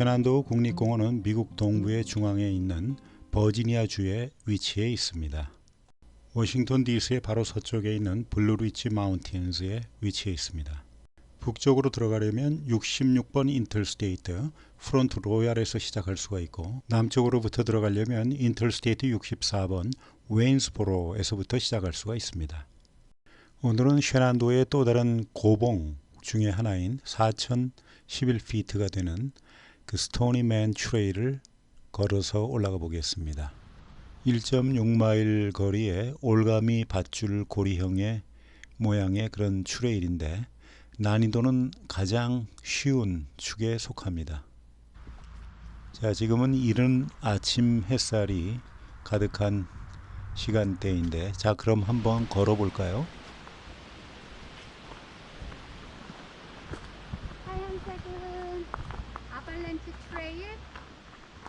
쉐난도우 국립공원은 미국 동부의 중앙에 있는 버지니아주에 위치해 있습니다. 워싱턴 DC의 바로 서쪽에 있는 블루리치 마운틴즈에 위치해 있습니다. 북쪽으로 들어가려면 66번 인터스테이트 프론트 로얄에서 시작할 수가 있고 남쪽으로부터 들어가려면 인터스테이트 64번 웨인스보로에서부터 시작할 수가 있습니다. 오늘은 쉐난도의 또 다른 고봉 중의 하나인 4011피트가 되는 그 스토니맨 트레일을 걸어서 올라가 보겠습니다. 1.6마일 거리의 올가미 밧줄 고리형의 모양의 그런 트레일인데 난이도는 가장 쉬운 축에 속합니다. 자, 지금은 이른 아침 햇살이 가득한 시간대인데 자, 그럼 한번 걸어 볼까요? 하얀색은 아발렌치 트레일,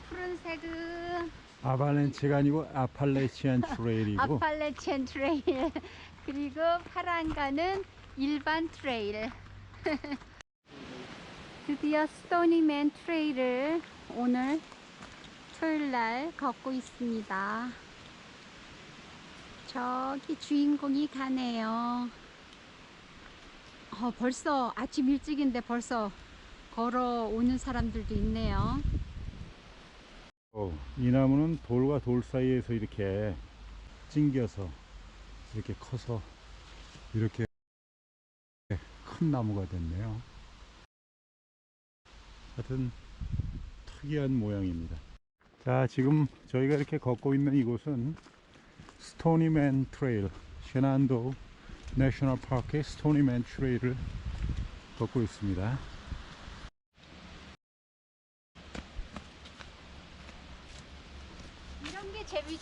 푸른색은 아발렌치가 아니고 아팔레치안 트레일이고 아팔레치안 트레일, 그리고 파란가는 일반 트레일. 드디어 스토니맨 트레일을 오늘 토요일 날 걷고 있습니다. 저기 주인공이 가네요. 어, 벌써 아침 일찍인데 벌써 걸어오는 사람들도 있네요. 어, 이 나무는 돌과 돌 사이에서 이렇게 찡겨서 이렇게 커서 이렇게 큰 나무가 됐네요. 하여튼 특이한 모양입니다. 자, 지금 저희가 이렇게 걷고 있는 이곳은 스토니맨 트레일, 셰난도 내셔널 파크의 스토니맨 트레일을 걷고 있습니다. 이런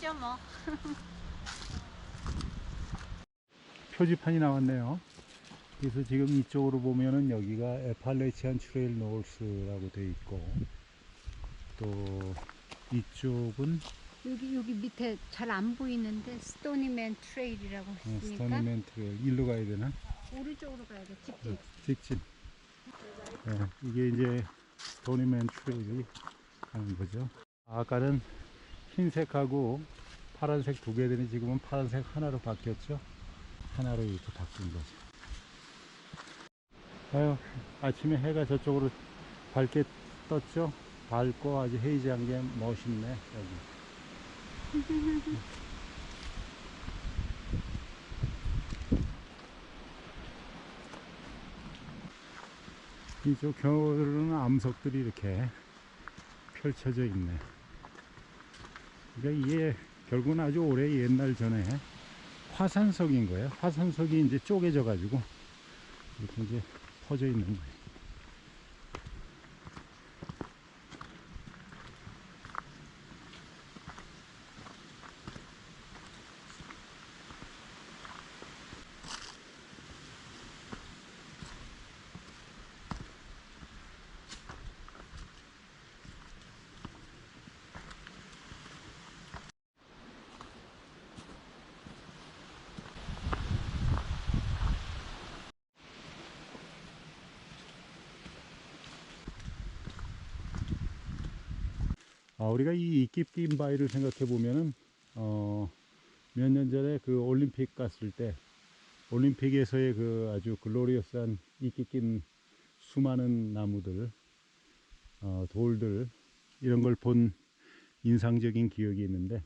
게 재미죠 뭐. 표지판이 나왔네요. 그래서 지금 이쪽으로 보면은 여기가 에팔레치안 트레일 노스라고 되어 있고 또 이쪽은 여기 여기 밑에 잘 안 보이는데 스토니맨 트레일이라고 어, 했으니까 스토니맨 트레일 일로 가야 되나? 오른쪽으로 가야 돼. 직진. 네, 직진. 네, 이게 이제 스토니맨 트레일이 하는 거죠. 아까는 흰색하고 파란색 두 개들이 지금은 파란색 하나로 바뀌었죠. 하나로 이렇게 바뀐 거죠. 아유, 아침에 해가 저쪽으로 밝게 떴죠. 밝고 아주 헤이즈한 게 멋있네, 여기. 이쪽 겨울은 암석들이 이렇게 펼쳐져 있네. 그러니까 이게 결국은 아주 오래 옛날 전에 화산석인 거예요. 화산석이 이제 쪼개져 가지고 이렇게 이제 퍼져 있는 거예요. 아, 우리가 이 이끼낀 바위를 생각해 보면은 어, 몇 년 전에 그 올림픽 갔을 때 올림픽에서의 그 아주 글로리어스한 이끼 낀 수많은 나무들, 어, 돌들 이런 걸 본 인상적인 기억이 있는데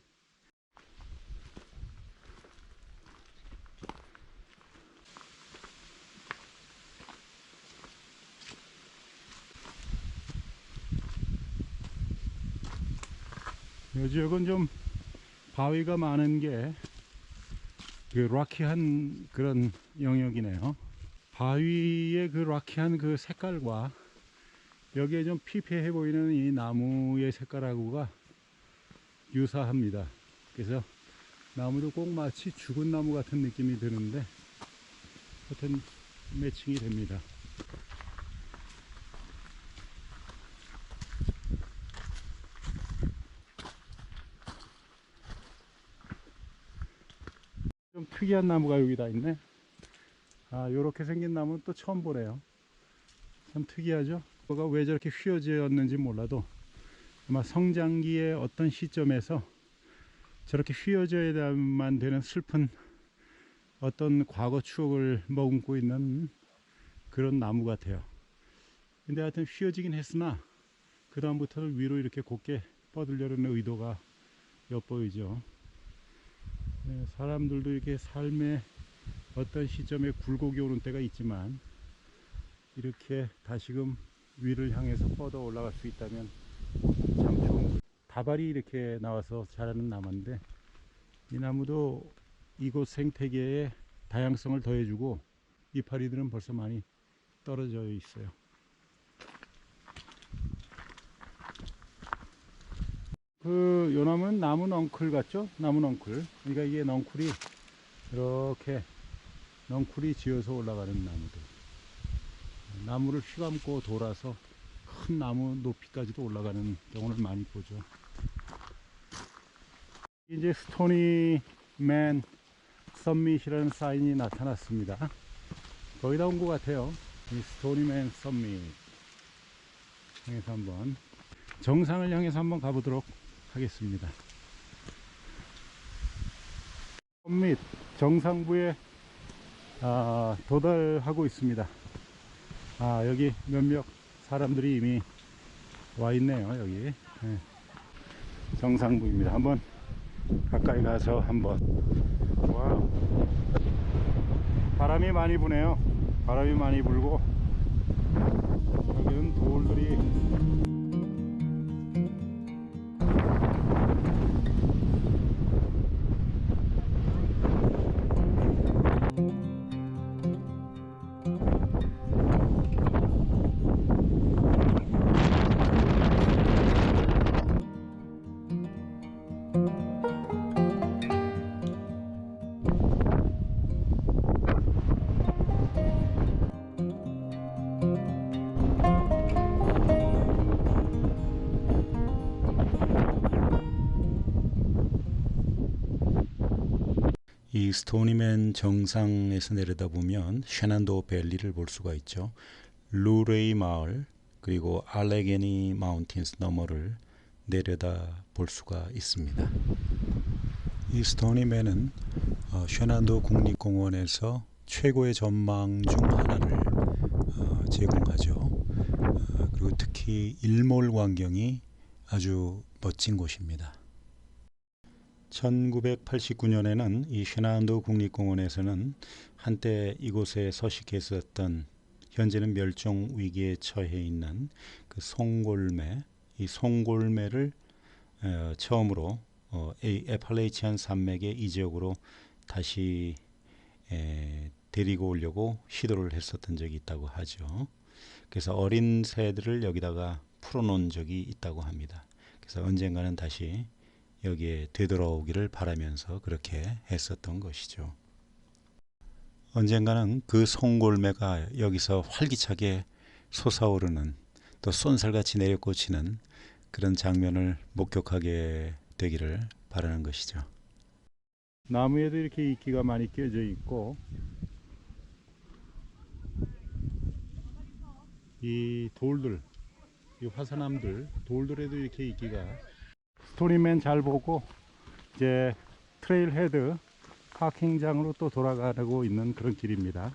이 지역은 좀 바위가 많은 게 그 락키한 그런 영역이네요. 바위의 그 락키한 그 색깔과 여기에 좀 피폐해 보이는 이 나무의 색깔하고가 유사합니다. 그래서 나무도 꼭 마치 죽은 나무 같은 느낌이 드는데 하여튼 매칭이 됩니다. 좀 특이한 나무가 여기 다 있네. 아, 요렇게 생긴 나무는 또 처음 보네요. 참 특이하죠? 뭐가 왜 저렇게 휘어졌는지 몰라도 아마 성장기의 어떤 시점에서 저렇게 휘어져야만 되는 슬픈 어떤 과거 추억을 머금고 있는 그런 나무 같아요. 근데 하여튼 휘어지긴 했으나 그 다음부터는 위로 이렇게 곧게 뻗으려는 의도가 엿보이죠. 네, 사람들도 이렇게 삶의 어떤 시점에 굴곡이 오는 때가 있지만 이렇게 다시금 위를 향해서 뻗어 올라갈 수 있다면 참 좋은 거. 다발이 이렇게 나와서 자라는 나무인데 이 나무도 이곳 생태계에 다양성을 더해주고 이파리들은 벌써 많이 떨어져 있어요. 그 요나무는 나무 넝쿨 같죠? 나무 넝쿨. 그러니까 이게 넝쿨이 이렇게 넝쿨이 지어서 올라가는 나무들. 나무를 휘감고 돌아서 큰 나무 높이까지도 올라가는 경우를 많이 보죠. 이제 스토니 맨 썸밋이라는 사인이 나타났습니다. 거의 다 온 것 같아요. 이 스토니 맨 썸밋. 향해서 한번 정상을 향해서 한번 가보도록 하겠습니다. 썸밋 정상부에 아, 도달하고 있습니다. 아 여기 몇몇 사람들이 이미 와 있네요 여기 예. 정상부입니다 한번 가까이 가서 한번 와 바람이 많이 부네요 바람이 많이 불고 여기는 돌들이 이 스토니맨 정상에서 내려다보면 셰난도 밸리를 볼 수가 있죠. 루레이 마을 그리고 알레게니 마운틴스 너머를 내려다 볼 수가 있습니다. 이 스토니맨은 어, 셰난도 국립공원에서 최고의 전망 중 하나를 어, 제공하죠. 어, 그리고 특히 일몰 광경이 아주 멋진 곳입니다. 1989년에는 이 쉐나운도 국립공원에서는 한때 이곳에 서식했었던 현재는 멸종 위기에 처해 있는 그 송골매, 이 송골매를 어, 처음으로 어, 이 에팔레이치안 산맥의 이 지역으로 다시 에, 데리고 오려고 시도를 했었던 적이 있다고 하죠. 그래서 어린 새들을 여기다가 풀어놓은 적이 있다고 합니다. 그래서 언젠가는 다시 여기에 되돌아오기를 바라면서 그렇게 했었던 것이죠. 언젠가는 그 송골매가 여기서 활기차게 솟아오르는 또 쏜살같이 내려꽂히는 그런 장면을 목격하게 되기를 바라는 것이죠. 나무에도 이렇게 이끼가 많이 껴져 있고 이 돌들, 이 화산암들, 돌들에도 이렇게 이끼가 스토리맨 잘 보고 이제 트레일 헤드 파킹장으로 또 돌아가고 있는 그런 길입니다.